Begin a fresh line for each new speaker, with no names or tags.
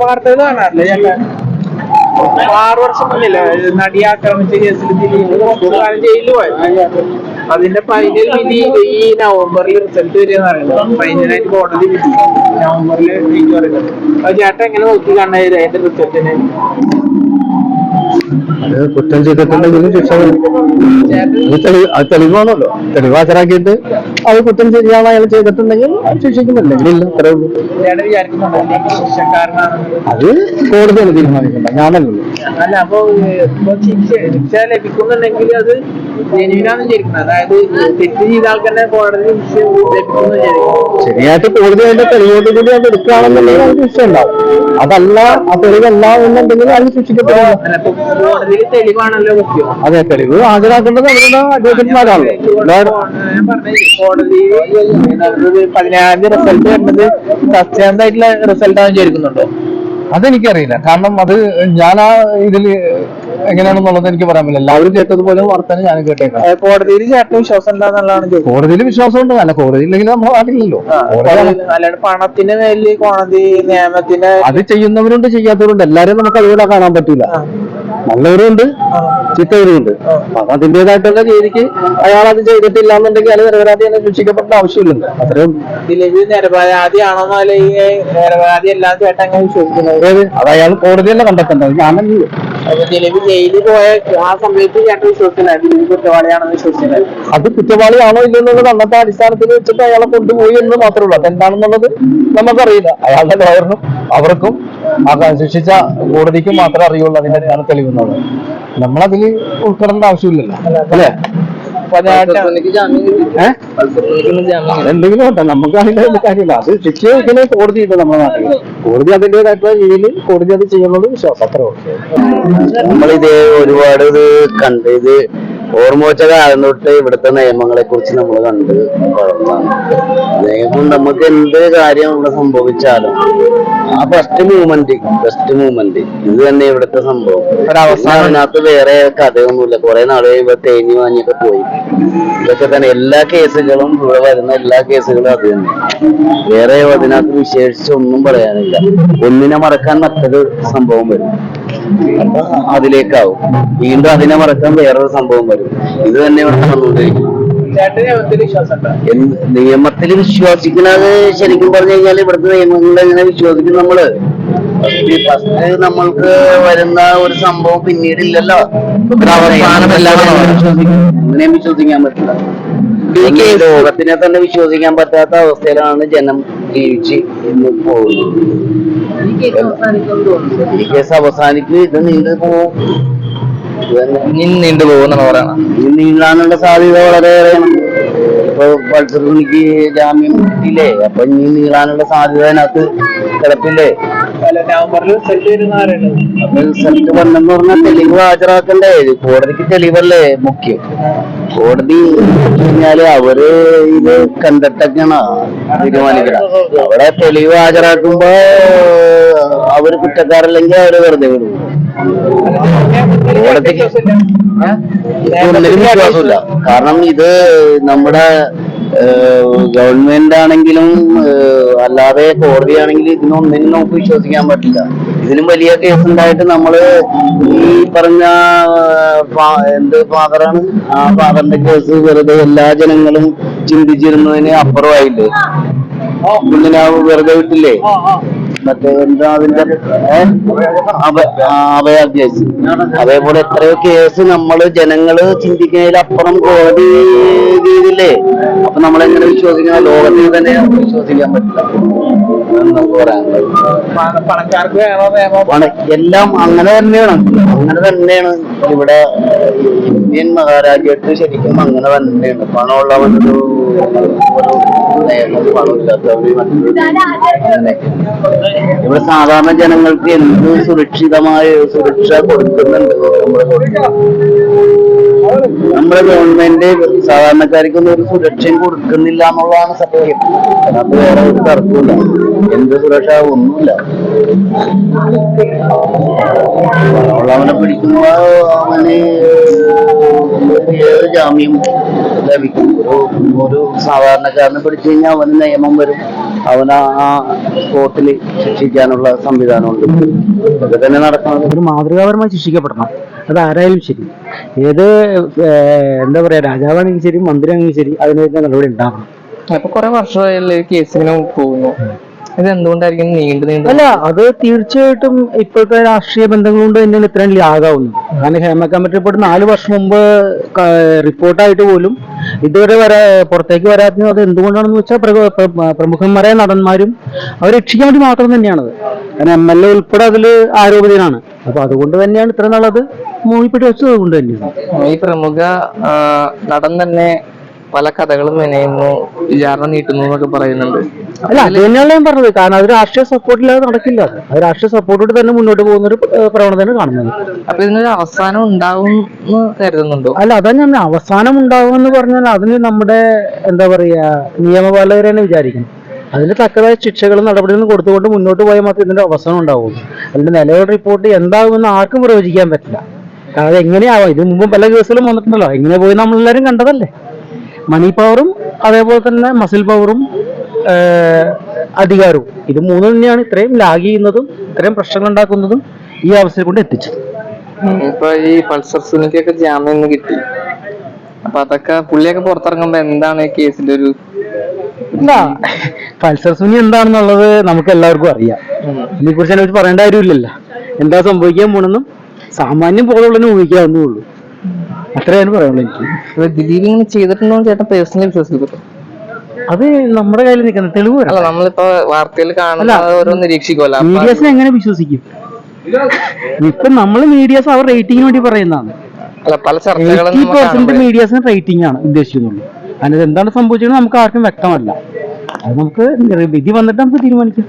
വാർത്തകൾ കാണാറില്ല ചേട്ടാ വർഷം മുന്നില്ലേ നടിയെ ആക്രമിച്ച കേസിൽ ദിലീപ് ജയിലിൽ പോയത് അതിന്റെ ഫൈനൽ വിധി ഈ നവംബറിൽ റിസൾട്ട് വരിക പറയുന്നത് ഫൈനലായിട്ട് കോടതി വിധി നവംബറിൽ പറയുന്നത് അത് ചേട്ടൻ എങ്ങനെ നോക്കി കാണാതെ അതിന്റെ റിസൾട്ടിന്
കുറ്റം ചെയ്തിട്ടുണ്ടെങ്കിൽ ശിക്ഷ തെളിവാണല്ലോ. തെളിവ് ഹാജരാക്കിയിട്ട് അത് കുറ്റം ചെയ്യാതെ അയാൾ ചെയ്തിട്ടുണ്ടെങ്കിൽ ശിക്ഷിക്കുന്നില്ലെങ്കിൽ ഇല്ല അത്രേ ഉള്ളൂ. അത് കോടതിയാണ് തീരുമാനിക്കേണ്ടത്. ഞാനല്ലല്ലോ
അല്ല അപ്പൊ ശിക്ഷ ശിക്ഷ ലഭിക്കുന്നുണ്ടെങ്കിൽ അത് ജനുവിനാന്ന് വിചാരിക്കുന്നത് അതായത് തെറ്റ് ചെയ്ത ആൾക്കെന്നെ കോടതി ശിക്ഷ ലഭിക്കുന്നു വിചാരിക്കും
ശരിയായിട്ട് കോടതി അതിന്റെ തെളിവോട് കൂടി അത് എടുക്കുകയാണെന്നുണ്ടെങ്കിൽ അത് ശിക്ഷ ഉണ്ടാവും. അതല്ല ആ തെളിവല്ല എന്നുണ്ടെങ്കിൽ അത്
ശിക്ഷിക്കപ്പെടും. കോടതിയിൽ തെളിവാണല്ലോ മുഖ്യം.
അതെ തെളിവ് ഹാജരാക്കേണ്ടത് അവരുടെ അഡ്വക്കേറ്റ്മാരാണല്ലോ
കോടതി പതിനായിരം റിസൾട്ട് വരുന്നത് സത്യാന്തായിട്ടുള്ള റിസൾട്ടാണെന്ന് വിചാരിക്കുന്നുണ്ടോ?
അതെനിക്കറിയില്ല. കാരണം അത് ഞാൻ ആ ഇതിൽ എങ്ങനെയാണെന്നുള്ളത് എനിക്ക് പറയാൻ പറ്റില്ല. എല്ലാവരും കേട്ടതുപോലെ വാർത്തയാണ് ഞാൻ കേട്ടേക്കാം
കോടതിയിൽ ചേട്ടന് വിശ്വാസം ഉണ്ടെന്നുള്ളതാണ് കോടതിയിൽ
കോടതിയിൽ വിശ്വാസമുണ്ട്. അല്ല കോടതി ഇല്ലെങ്കിൽ നമ്മുടെ നാട്ടിലില്ലല്ലോ
പണത്തിന്റെ അല്ലാണ്ട് മേലിൽ കോടതി നിയമത്തിന്
അത് ചെയ്യുന്നവരുണ്ട് ചെയ്യാത്തവരുണ്ട്. എല്ലാരും നമുക്ക് അതുപോലെ കാണാൻ പറ്റൂല. നല്ലവരുണ്ട് ഉണ്ട് അപ്പൊ അതിന്റേതായിട്ടുള്ള രീതിക്ക് അയാൾ അത് ചെയ്തിട്ടില്ല എന്നുണ്ടെങ്കിൽ അത് നിരപരാധി എന്ന് ശിക്ഷിക്കപ്പെടേണ്ട ആവശ്യമില്ലല്ലോ. അത്രയും
ദിലീപ് അല്ലെങ്കിൽ നിരപരാധി എല്ലാം ചേട്ടൻ
അത് അയാൾ കോടതി തന്നെ കണ്ടെത്തേണ്ടത്. ഞാനല്ലോ
അപ്പൊ ദിലീപ് ജയിലിൽ പോയ ആ സമയത്ത് ചേട്ടൻ വിശ്വസിച്ചില്ല കുറ്റവാളിയാണെന്ന് വിശ്വസിച്ചില്ല
അത് കുറ്റവാളിയാണോ ഇല്ലെന്നുള്ളത് അന്നത്തെ അടിസ്ഥാനത്തിൽ വെച്ചിട്ട് അയാളെ കൊണ്ടുപോയി എന്ന് മാത്രമേ ഉള്ളൂ അതെന്താണെന്നുള്ളത് നമുക്കറിയില്ല. അയാളുടെ ലോയറിനും അവർക്കും ആ ശിക്ഷിച്ച കോടതിക്കും മാത്രമേ അറിയുള്ളൂ. അതിന്റെ തെളിവുന്നത്. നമ്മളതിൽ ഉൾപ്പെടേണ്ട ആവശ്യമില്ലല്ലോ. അല്ലേ? എന്തെങ്കിലും ഉണ്ടോ? നമുക്ക് അതിന്റെ കാര്യമില്ല. അത് ശിക്ഷ വയ്ക്കുന്ന ഇല്ല നമ്മുടെ നാട്ടിൽ കോടതി അതിന്റെതായിട്ടുള്ള രീതിയിൽ കോടതി അത് ചെയ്യുന്നത് വിശ്വാസം. അത്രേ ഉള്ളൂ.
നമ്മളിത് ഒരുപാട് ഇത് കണ്ട് ഇത് ഓർമ്മ വെച്ച കാലം തൊട്ട് ഇവിടുത്തെ നിയമങ്ങളെ കുറിച്ച് നമ്മൾ കണ്ട് കുഴപ്പമാണ് നിയമം നമുക്ക് എന്ത് കാര്യം ഇവിടെ സംഭവിച്ചാലും ആ ഫസ്റ്റ് മൂവ്മെന്റ് ഫസ്റ്റ് മൂവ്മെന്റ് ഇത് തന്നെ ഇവിടുത്തെ സംഭവം.
അവസാനം.
അതിനകത്ത് വേറെ കഥയൊന്നുമില്ല. കുറെ നാളെ ഇവ തേഞ്ഞു വാങ്ങിയൊക്കെ പോയി. ഇതൊക്കെ തന്നെ എല്ലാ കേസുകളും ഇവിടെ വരുന്ന എല്ലാ കേസുകളും അത് തന്നെ. വേറെ അതിനകത്ത് വിശേഷിച്ച് ഒന്നും പറയാനില്ല. ഒന്നിനെ മറക്കാൻ മറ്റൊരു സംഭവം വരും. അപ്പൊ അതിലേക്കാവും. വീണ്ടും അതിനെ മറക്കാൻ വേറൊരു സംഭവം വരും. ഇത് തന്നെ ഇവിടെ വന്നുകൊണ്ടിരിക്കും
നിയമത്തിൽ
വിശ്വസിക്കുന്നത് ശരിക്കും പറഞ്ഞു കഴിഞ്ഞാൽ ഇവിടുത്തെ നിയമങ്ങളിൽ എങ്ങനെ വിശ്വസിക്കും നമ്മൾ? ഫസ്റ്റ് ഫസ്റ്റ് നമ്മൾക്ക് വരുന്ന ഒരു സംഭവം പിന്നീട് ഇല്ലല്ലോ
അവസാനം എല്ലാവരും
അങ്ങനെയും വിശ്വസിക്കാൻ പറ്റില്ല. ഈ ലോകത്തിനെ തന്നെ വിശ്വസിക്കാൻ പറ്റാത്ത അവസ്ഥയിലാണ് ജനം ജീവിച്ച് ഇന്ന് പോകുന്നത്. ഈ കേസ് അവസാനിക്കും ഇത് നീണ്ടു പോകും ഇത് തന്നെ
ഇനി നീണ്ടു പോകുന്നാണ് പറയണത്
ഇനി നീളാനുള്ള സാധ്യത വളരെയേറെയാണ്. ഇപ്പൊ പൾസറിക്ക് ജാമ്യം കിട്ടിയില്ലേ? അപ്പൊ ഇനി നീളാനുള്ള സാധ്യത അതിനകത്ത് കിടപ്പില്ലേ?
അല്ല നവംബറിൽ റിസൾട്ട് വരുന്ന പറയുന്നത്
അപ്പൊ റിസൾട്ട് വന്നെന്ന് പറഞ്ഞാൽ തെളിവ് ഹാജരാക്കണ്ടേ കോടതിക്ക് തെളിവല്ലേ മുഖ്യം. കോടതി കഴിഞ്ഞാൽ അവർ ഇത് കണ്ടിട്ടൊക്കെയാണ് തീരുമാനിക്കണം. അവിടെ തെളിവ് ഹാജരാക്കുമ്പോ അവർ കുറ്റക്കാരല്ലെങ്കിൽ അവർ വെറുതെ വിടും. കോടതിക്ക് ഒന്നിനും വിശ്വാസമില്ല. കാരണം ഇത് നമ്മുടെ ഗവൺമെന്റ് ആണെങ്കിലും അല്ലാതെ കോടതി ആണെങ്കിലും ഇതിനൊന്നിനും നമുക്ക് വിശ്വസിക്കാൻ പറ്റില്ല. ഇതിലും വലിയ കേസ് ഉണ്ടായിട്ട് നമ്മൾ ഈ പറഞ്ഞ എന്ത് ഫാദറാണ്? ആ ഫാദറിന്റെ കേസ് വെറുതെ എല്ലാ ജനങ്ങളും ചിന്തിച്ചിരുന്നതിന് അപ്പുറമായില്ലേ? ഇങ്ങനെ വെറുതെ വിട്ടില്ലേ? മറ്റേ എന്താ അതിന്റെ ആ, അഭയാഭ്യാസി അതേപോലെ എത്രയോ കേസ് നമ്മൾ ജനങ്ങൾ ചിന്തിക്കുന്നതിലപ്പുറം കോടതി ചെയ്തില്ലേ അപ്പൊ നമ്മളെങ്ങനെ വിശ്വസിക്കണം? ലോകത്തിൽ തന്നെ വിശ്വസിക്കാൻ പറ്റില്ല. നമുക്ക് പറയാനുള്ളത് എല്ലാം അങ്ങനെ തന്നെയാണ്. അങ്ങനെ തന്നെയാണ്. ഇവിടെ ഇന്ത്യൻ മഹാരാജ്യത്ത് ശരിക്കും അങ്ങനെ തന്നെയാണ്. പണമുള്ളവനൊരു ഇവിടെ സാധാരണ ജനങ്ങൾക്ക് എന്ത് സുരക്ഷിതമായ സുരക്ഷ കൊടുക്കുന്നുണ്ട്? നമ്മുടെ ഗവൺമെന്റ് സാധാരണക്കാർക്കൊന്നും ഒരു സുരക്ഷയും കൊടുക്കുന്നില്ല എന്നുള്ളതാണ് സത്യം. അത് വേറെ ഒരു തർക്കമില്ല എന്ത് സുരക്ഷ ഒന്നുമില്ല. അവനെ പിടിക്കുമ്പോ അവന് ഏത് ജാമ്യം? ലഭിക്കും ഒരു ഒരു സാധാരണക്കാരനെ പിടിച്ചു കഴിഞ്ഞാൽ അവന് നിയമം വരും. അവന് ആ കോർട്ടിൽ ശിക്ഷിക്കാനുള്ള സംവിധാനമുണ്ട്. ഇതൊക്കെ തന്നെ നടക്കുന്നത്
ഒരു മാതൃകാപരമായി ശിക്ഷിക്കപ്പെടണം. അത് ആരായാലും ശരി. ഏത് എന്താ പറയാ രാജാവാണെങ്കിലും ശരി മന്ത്രിയാണെങ്കിലും ശരി അതിനെതിരെ നടപടി ഉണ്ടാവണം.
അപ്പൊ കുറെ വർഷമായല്ലേ കേസിനും പോകുന്നു? ഇത് എന്തുകൊണ്ടായിരിക്കും നീണ്ടു നീണ്ടു?
അല്ല അത് തീർച്ചയായിട്ടും ഇപ്പോഴത്തെ രാഷ്ട്രീയ ബന്ധങ്ങൾ കൊണ്ട് തന്നെയാണ് ഇത്രയും ലാഗാവുന്നത് കാരണം ഹേമ കമ്മിറ്റി റിപ്പോർട്ട് നാല് വർഷം മുമ്പ് റിപ്പോർട്ടായിട്ട് പോലും ഇതുവരെ വരാ പുറത്തേക്ക് വരാത്തത് അത് എന്തുകൊണ്ടാണെന്ന് വെച്ചാൽ പ്ര- പ്ര- പ്രമുഖന്മാരായ നടന്മാരും അവർ രക്ഷിക്കാൻ വേണ്ടി മാത്രം തന്നെയാണത്. കാരണം എം എൽ എ ഉൾപ്പെടെ അതിൽ ആരോപിതനാണ്. അപ്പൊ അതുകൊണ്ട് തന്നെയാണ് ഇത്ര നാളത് മൂവിപ്പെട്ട് വെച്ചത് കൊണ്ട് തന്നെയാണ്.
ഈ പ്രമുഖ നടൻ തന്നെ പല കഥകളും മെനയുന്നു വിചാരണ നീട്ടുന്നു എന്നൊക്കെ പറയുന്നുണ്ട്.
അല്ല അത് തന്നെയാണ് ഞാൻ പറഞ്ഞത്. കാരണം അത് രാഷ്ട്രീയ സപ്പോർട്ടില്ലാതെ നടക്കില്ല. അത് രാഷ്ട്രീയ സപ്പോർട്ടോട് തന്നെ മുന്നോട്ട് പോകുന്ന ഒരു പ്രവണത പ്രവണതയാണ് കാണുന്നത്.
അപ്പൊ ഇതിനൊരു അവസാനം ഉണ്ടാവും എന്ന് കരുതുന്നുണ്ടോ?
അല്ല അതന്നെ ഞാൻ അവസാനം ഉണ്ടാവും എന്ന് പറഞ്ഞാൽ അതിന് നമ്മുടെ എന്താ പറയാ നിയമപാലകർ തന്നെ വിചാരിക്കണം അതിന് തക്കതായ ശിക്ഷകളും നടപടികളും കൊടുത്തുകൊണ്ട് മുന്നോട്ട് പോയാൽ മാത്രമേ ഇതിന്റെ അവസാനം ഉണ്ടാവുള്ളൂ. അതിന്റെ നിലവിലെ റിപ്പോർട്ട് എന്താകുമെന്ന് ആർക്കും പ്രവചിക്കാൻ പറ്റില്ല. കാരണം എങ്ങനെയാവാം ഇതിനു മുമ്പ് പല കേസുകളും വന്നിട്ടുണ്ടല്ലോ. എങ്ങനെ പോയി നമ്മളെല്ലാവരും കണ്ടതല്ലേ? മണി പവറും അതേപോലെ തന്നെ മസിൽ പവറും അധികാരവും. ഇത് മൂന്ന് തന്നെയാണ് ഇത്രയും ലാഗ് ചെയ്യുന്നതും ഇത്രയും പ്രശ്നങ്ങൾ ഉണ്ടാക്കുന്നതും ഈ അവസ്ഥയിൽ കൊണ്ട് എത്തിച്ചത്.
ഇപ്പൊ ഈ പൾസർ സുനിക്കൊക്കെ ജാമ്യം ഇന്ന് കിട്ടി. അപ്പൊ അതൊക്കെ പുള്ളിയൊക്കെ പുറത്തിറങ്ങുമ്പോ എന്താണ് ഈ കേസിന്റെ ഒരു
ഇല്ല പൾസർ സുനി എന്താണെന്നുള്ളത് നമുക്ക് എല്ലാവർക്കും അറിയാം. അതിനെ കുറിച്ച് പറയേണ്ട കാര്യമില്ലല്ലോ. എന്താ സംഭവിക്കാൻ പോണെന്നും സാമാന്യം പോലുള്ളതിനെ ഊഹിക്കാവുന്നേ ഉള്ളൂ. അത്രയാണ് പറയാനുള്ളത് എനിക്ക്.
ദിലീപ് ഇങ്ങനെ ചെയ്തിട്ടുണ്ടോ ചേട്ടൻ പേഴ്സണലി വിശ്വസിക്കുന്നു
അത് നമ്മുടെ കയ്യിൽ നിൽക്കുന്ന തെളിവ്
അല്ല നമ്മളിപ്പോ വാർത്തയിൽ കാണുന്ന ഓരോ നിരീക്ഷിക്കുമല്ലോ
മീഡിയാസിനെ എങ്ങനെ വിശ്വസിക്കും? ഇപ്പൊ നമ്മൾ മീഡിയാസ് അവർ റേറ്റിംഗിന് വേണ്ടി പറയുന്നതാണ്.
അല്ല പല ചർച്ചകളും
മീഡിയാസിന് റേറ്റിംഗ് ആണ് ഉദ്ദേശിക്കുന്നുള്ളൂ. അതിനകത്ത് എന്താണ് സംഭവിച്ചത് നമുക്ക് ആർക്കും വ്യക്തമല്ല. അത് നമുക്ക് വിധി വന്നിട്ട് നമുക്ക് തീരുമാനിക്കാം.